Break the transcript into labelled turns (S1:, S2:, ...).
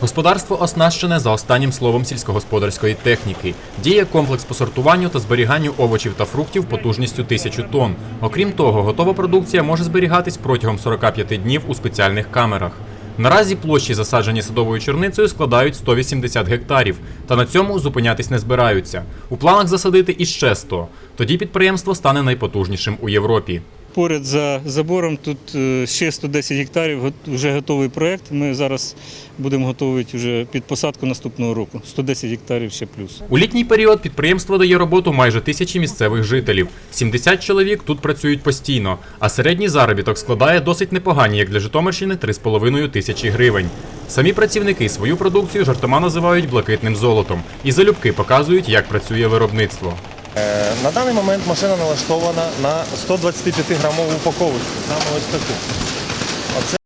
S1: Господарство оснащене за останнім словом сільськогосподарської техніки. Діє комплекс по сортуванню та зберіганню овочів та фруктів потужністю 1000 тонн. Окрім того, готова продукція може зберігатись протягом 45 днів у спеціальних камерах. Наразі площі, засаджені садовою черницею, складають 180 гектарів, та на цьому зупинятись не збираються. У планах засадити іще 100. Тоді підприємство стане найпотужнішим у Європі.
S2: Поряд за забором тут е, ще 110 гектарів, вже готовий проєкт. Ми зараз будемо готувати вже під посадку наступного року. 110 гектарів ще плюс.
S1: У літній період підприємство дає роботу майже тисячі місцевих жителів. 70 чоловік тут працюють постійно, а середній заробіток складає досить непогані, як для Житомирщини, 3,5 тисячі гривень. Самі працівники свою продукцію жартома називають блакитним золотом і залюбки показують, як працює виробництво.
S3: Е, на даний момент машина налаштована на 125-грамову упаковочку, саме ось таку.